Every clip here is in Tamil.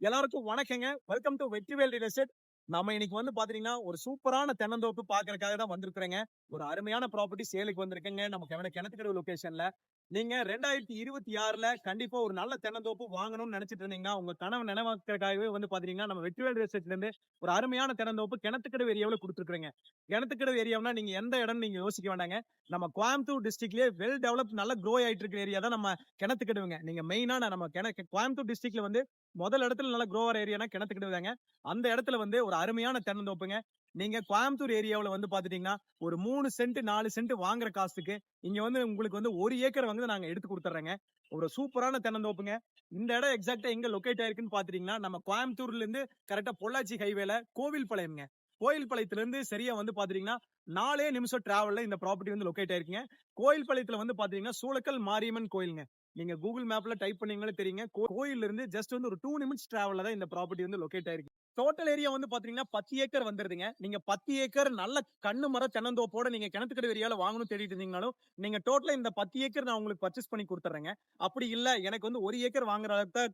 எல்லாருக்கும் வணக்கங்க. Welcome to Vetrivel real estate நம்ம இன்னைக்கு வந்து பாத்தீங்கன்னா ஒரு சூப்பரான தென்னந்தோப்பு பாக்குறதுக்காக தான் வந்திருக்கிறேங்க. ஒரு அருமையான ப்ராப்பர்ட்டி சேலுக்கு வந்திருக்குங்க. நம்ம கிணத்துக்கடவு லொகேஷன்ல நீங்க ரெண்டாயிரத்தி இருபத்தி ஆறுல கண்டிப்பா ஒரு நல்ல தென்னந்தோப்பு வாங்கணும்னு நினைச்சிட்டு இருந்தீங்கன்னா உங்க கனவு நினைவாக்கிறதுக்காகவே வந்து பாத்தீங்கன்னா நம்ம வெற்றிவேல் ரியல் இருந்து ஒரு அருமையான தென்னந்தோப்பு கிணத்துக்கடவு ஏரியாவில் கொடுத்துருக்குறீங்க. கிணத்துக்கடவு ஏரியாவுனா நீங்க எந்த இடம் நீங்க யோசிக்க வேண்டாங்க. நம்ம கோயம்புத்தூர் டிஸ்ட்ரிக்ட்லயே வெல் டெவலப் நல்ல க்ரோ ஆயிட்டு இருக்கிற ஏரியா தான் நம்ம கிணத்துக்கடுவுங்க நீங்க மெயினான நம்ம கிண கோயம்புத்தூர் டிஸ்ட்ரிக்ட்ல வந்து முதல் இடத்துல நல்ல க்ரோவர் ஏரியானா கிணத்துக்கிடுவாங்க அந்த இடத்துல வந்து ஒரு அருமையான தென்னந்தோப்புங்க. நீங்க கோயம்புத்தூர் ஏரியாவுல வந்து பாத்துட்டீங்கன்னா ஒரு மூணு சென்ட் நாலு சென்ட் வாங்குற காசுக்கு இங்க வந்து உங்களுக்கு வந்து ஒரு ஏக்கர் வந்து நாங்க எடுத்து கொடுத்துறேங்க. ஒரு சூப்பரான தென்னந்தோப்புங்க. இந்த இடம் எக்ஸாக்டா எங்க லொக்கேட் ஆயிருக்குன்னு பாத்துட்டீங்கன்னா நம்ம கோயம்புத்தூர்ல இருந்து கரெக்டா பொள்ளாச்சி ஹைவேல கோவில் பாளையம்ங்க கோயில் பாளையத்துல இருந்து சரியா வந்து பாத்தீங்கன்னா நாலே நிமிஷம் டிராவல்ல இந்த ப்ராப்பர்ட்டி வந்து லொக்கேட் ஆயிருக்குங்க. கோயில் பாளையத்துல வந்து பாத்தீங்கன்னா சூளக்கல் மாரியம்மன் கோயிலுங்க. நீங்க கூகுள் மேப்ல டைப் பண்ணீங்களே தெரியுங்க. கோயில் இருந்து ஜஸ்ட் வந்து ஒரு டூ நிமிட்ஸ் டிராவல்ல தான் இந்த ப்ராப்பர்ட்டி வந்து லொக்கேட் ஆயிருக்கு. டோட்டல் ஏரியா வந்து பாத்தீங்கன்னா பத்து ஏக்கர் வந்துருதுங்க. நீங்க பத்து ஏக்கர் நல்ல கண்ணு மர தென்னந்தோப்போட நீங்க கிணத்துக்கடை ஏரியால வாங்கணும் தேடிட்டு இருந்தீங்கனாலும் நீங்க டோட்டலா இந்த பத்து ஏக்கர் நான் உங்களுக்கு பர்ச்சேஸ் பண்ணி கொடுத்துறேங்க. அப்படி இல்ல எனக்கு வந்து ஒரு ஏக்கர் வாங்குற அளவுக்கு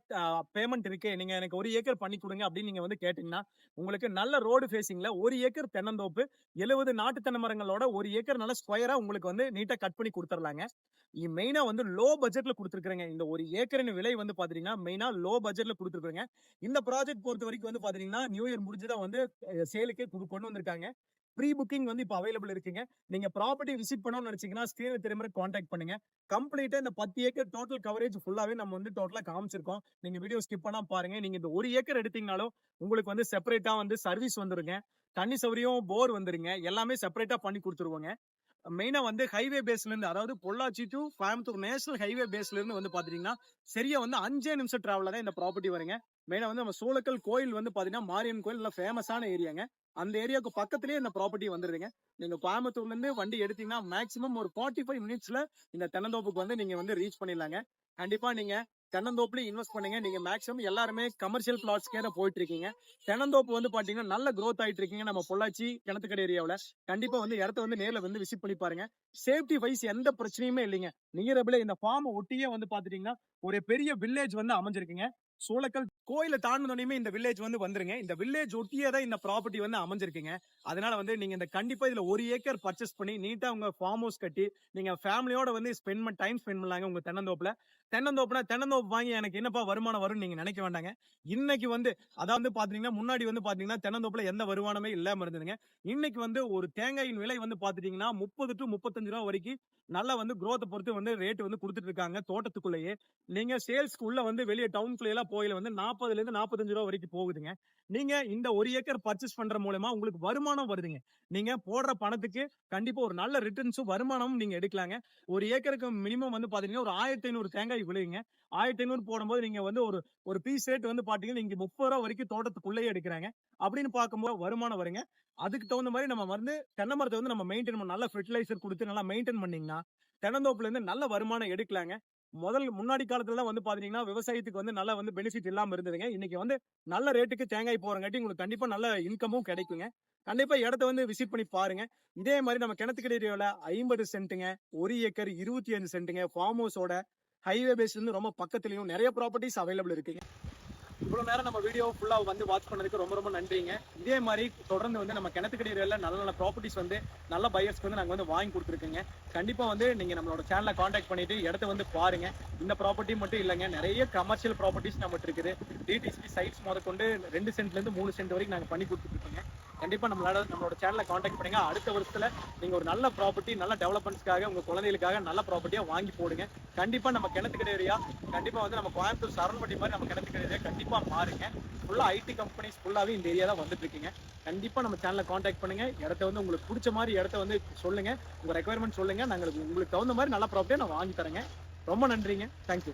பேமெண்ட் இருக்கு. நீங்க எனக்கு ஒரு ஏக்கர் பண்ணி கொடுங்க அப்படின்னு நீங்க வந்து கேட்டீங்கன்னா உங்களுக்கு நல்ல ரோடு ஃபேசிங்ல ஒரு ஏக்கர் தென்னந்தோப்பு எழுபது நாட்டு தென்னை மரங்களோட ஒரு ஏக்கர் நல்ல ஸ்கொயரா உங்களுக்கு வந்து நீட்டா கட் பண்ணி கொடுத்துடலாங்க மெயினா வந்து லோ பட்ஜெட்ல கொடுத்துருக்குறேங்க. இந்த ஒரு ஏக்கரின் விலை வந்து பாத்தீங்கன்னா மெயினா லோ பட்ஜெட்ல கொடுத்துருக்குறேங்க. இந்த ப்ராஜெக்ட் பொறுத்த வரைக்கும் வந்து பாத்தீங்கன்னா நியூ இயர் முடிஞ்சுதான் வந்து சேலுக்கே கொண்டு வந்திருக்காங்க. ப்ரீ புக்கிங் வந்து இப்போ அவைலபிள் இருக்குங்க. நீங்க ப்ராப்பர்ட்டி விசிட் பண்ணணும்னு நினைச்சீங்கன்னா ஸ்கிரீன் திரும்ப காண்டாக்ட் பண்ணுங்க. கம்ப்ளீட்டா இந்த பத்து ஏக்கர் டோட்டல் கவரேஜ் ஃபுல்லாவே நம்ம வந்து டோட்டலா காமிச்சிருக்கோம். நீங்க வீடியோ ஸ்கிப் பண்ணா பாருங்க. நீங்க இந்த ஒரு ஏக்கர் எடுத்தீங்கனாலும் உங்களுக்கு வந்து செப்பரேட்டா வந்து சர்வீஸ் வந்துருங்க. தண்ணி சௌரியம் போர் வந்துருங்க. எல்லாமே செப்பரேட்டா பண்ணி கொடுத்துருவோங்க. மெயினா வந்து ஹைவே பேஸ்ல இருந்து அதாவது Pollachi to Coimbatore national highway பேஸ்ல இருந்து வந்து பாத்தீங்கன்னா சரியா வந்து அஞ்சே நிமிஷம் டிராவல்ல தான் இந்த ப்ராப்பர்ட்டி வருங்க. மெயினா வந்து நம்ம சூளக்கல் கோயில் வந்து பாத்தீங்கன்னா மாரியம்மன் கோயில் நல்லா ஃபேமஸான ஏரியாங்க அந்த ஏரியாவுக்கு பக்கத்துலயே இந்த ப்ராப்பர்ட்டி வந்துருதுங்க. நீங்கள் கோயம்புத்தூர்லேருந்து வண்டி எடுத்தீங்கன்னா மேக்ஸிமம் ஒரு ஃபார்ட்டி ஃபைவ் மினிட்ஸ்ல இந்த தென்னந்தோப்புக்கு வந்து நீங்க வந்து ரீச் பண்ணிடலாங்க. கண்டிப்பா நீங்க தென்னந்தோப்புலேயும் இன்வெஸ்ட் பண்ணுங்க. நீங்க மேக்ஸிமம் எல்லாருமே கமர்ஷியல் பிளாட்ஸ்க்கே தான் போயிட்டு இருக்கீங்க தென்னந்தோப்பு வந்து பாத்தீங்கன்னா நல்ல க்ரோத் ஆயிட்டு இருக்கீங்க நம்ம பொள்ளாச்சி கிணத்துக்கடை ஏரியாவுல கண்டிப்பா வந்து இடத்த வந்து நேர்ல வந்து விசிட் பண்ணி பாருங்க. சேஃப்டி வைஸ் எந்த பிரச்சனையுமே இல்லைங்க. நியரபிள இந்த ஃபார்ம் ஒட்டியே வந்து பாத்துட்டீங்கன்னா ஒரு பெரிய வில்லேஜ் வந்து அமைஞ்சிருக்குங்க. சூளக்கல் கோயில தாண்டினோடையுமே இந்த வில்லேஜ் வந்து வந்துருங்க. இந்த வில்லேஜ் ஒட்டியே தான் இந்த ப்ராப்பர்ட்டி வந்து அமைஞ்சிருக்குங்க. அதனால வந்து நீங்க இந்த கண்டிப்பா இதுல ஒரு ஏக்கர் பர்ச்சேஸ் பண்ணி நீட்டா உங்க ஃபார்ம் ஹவுஸ் கட்டி நீங்க ஃபேமிலியோட வந்து ஸ்பெண்ட் பண்ண டைம் ஸ்பெண்ட் பண்ணலாங்க உங்க தென்னந்தோப்புல. தென்னந்தோப்புனா தென்னந்தோப்பு வாங்கி எனக்கு என்னப்பா வருமானம் வரும் நீங்க நினைக்க வேண்டாங்க. இன்னைக்கு வந்து அதாவது பாத்தீங்கன்னா முன்னாடி வந்து பாத்தீங்கன்னா தென்னந்தோப்புல எந்த வருமானமே இல்லாம இருந்ததுங்க. இன்னைக்கு வந்து ஒரு தேங்காயின் விலை வந்து பாத்துட்டீங்கன்னா முப்பது டு முப்பத்தஞ்சு ரூபா வரைக்கும் நல்லா வந்து குரோத்தை பொறுத்து வந்து ரேட் வந்து கொடுத்துட்டு இருக்காங்க தோட்டத்துக்குள்ளேயே. நீங்க சேல்ஸ்க்கு உள்ள வந்து வெளியே டவுன்குள்ள எல்லாம் போயில வந்து நாற்பதுல இருந்து நாற்பத்தஞ்சு ரூபா வரைக்கும் போகுதுங்க. நீங்க இந்த ஒரு ஏக்கர் பர்ச்சேஸ் பண்ற மூலமா உங்களுக்கு வருமானம் வருதுங்க. நீங்க போடுற பணத்துக்கு கண்டிப்பா ஒரு நல்ல ரிட்டர்ன்ஸும் வருமானமும் நீங்க எடுக்கலாங்க. ஒரு ஏக்கருக்கு மினிமம் வந்து பாத்தீங்கன்னா ஒரு ஆயிரத்தி ஐநூறு தேங்காய் விளையுங்க ஆயிரத்தி ஐநூறு போடும்போது நீங்க வந்து ஒரு ஒரு பீஸ் ரேட் வந்து பாத்தீங்கன்னா நீங்க முப்பது ரூபா வரைக்கும் தோட்டத்துக்குள்ளேயே எடுக்கிறாங்க. அப்படின்னு பார்க்கும்போது வருமானம் வருங்க. அதுக்கு தகுந்த மாதிரி நம்ம வந்து தென்னை மரத்தை வந்து நம்ம மெயின்டைன் பண்ண நல்ல ஃபெர்டிலைசர் கொடுத்து நல்லா மெயின்டைன் பண்ணீங்கன்னா தென்னந்தோப்புல இருந்து நல்ல வருமானம் எடுக்கலாங்க. முதல் முன்னாடி காலத்துல வந்து பாத்தீங்கன்னா விவசாயத்துக்கு வந்து நல்ல வந்து பெனிஃபிட் இல்லாம இருந்ததுங்க. இன்னைக்கு வந்து நல்ல ரேட்டுக்கு தேங்காய் போறங்காட்டி உங்களுக்கு கண்டிப்பா நல்ல இன்கமும் கிடைக்குங்க. கண்டிப்பா இடத்த வந்து விசிட் பண்ணி பாருங்க. இதே மாதிரி நம்ம கிணத்துக்கடை ஏரியாவில் ஐம்பது சென்ட்டுங்க ஒரு ஏக்கர் இருபத்தி அஞ்சு சென்ட்டுங்க ஃபார்ம் ஹவுஸோட ஹைவே பேஸ் இருந்து ரொம்ப பக்கத்துலயும் நிறைய ப்ராப்பர்ட்டிஸ் அவைலபிள் இருக்குங்க. இவ்வளவு நேரம் நம்ம வீடியோ ஃபுல்லா வந்து வாட்ச் பண்ணதுக்கு ரொம்ப ரொம்ப நன்றிங்க. இதே மாதிரி தொடர்ந்து வந்து நம்ம கிணத்துக்கடி ஏரியால நல்ல நல்ல ப்ராப்பர்ட்டிஸ் வந்து நல்ல பையர்ஸ்க்கு வந்து நாங்க வந்து வாங்கி கொடுத்துருக்கோங்க. கண்டிப்பா வந்து நீங்க நம்மளோட சேனலை காண்டாக்ட் பண்ணிட்டு இடத்த வந்து பாருங்க. இந்த ப்ராப்பர்ட்டி மட்டும் இல்லைங்க நிறைய கமர்ஷியல் ப்ராப்பர்ட்டிஸ் நம்மகிட்ட இருக்குது. டிடிசி சைட்ஸ் முதற்கொண்டு ரெண்டு சென்ட்ல இருந்து மூணு சென்ட் வரைக்கும் நாங்க பண்ணி கொடுத்துருக்கோங்க. கண்டிப்பாக கண்டிப்பா நம்மளோட நம்மளோட சேனலை காண்டாக்ட் பண்ணுங்க. அடுத்த வருஷத்துல நீங்க ஒரு நல்ல ப்ராப்பர்ட்டி நல்ல டெவலப்மெண்ட்ஸ்க்காக உங்க குழந்தைகளுக்காக நல்ல ப்ராப்பர்ட்டியா வாங்கி போடுங்க. கண்டிப்பா நம்ம கிணத்துக்கிட்ட ஏரியா கண்டிப்பா வந்து நம்ம கோயம்புத்தூர் சரண்பட்டி மாதிரி நம்ம கிணத்துக்கடை ஏரியா கண்டிப்பா மாறுங்க. ஃபுல்லா ஐடி கம்பெனிஸ் ஃபுல்லாவே இந்த ஏரியா தான் வந்துட்டு இருக்கீங்க. கண்டிப்பா நம்ம சேனலை காண்டாக்ட் பண்ணுங்க. இடத்த வந்து உங்களுக்கு பிடிச்ச மாதிரி இடத்த வந்து சொல்லுங்க. உங்க ரெக்குவயர்மெண்ட் சொல்லுங்க. நாங்கள் உங்களுக்கு தகுந்த மாதிரி நல்ல ப்ராப்பர்ட்டியா நான் வாங்கி தரேங்க. ரொம்ப நன்றிங்க. தேங்க்யூ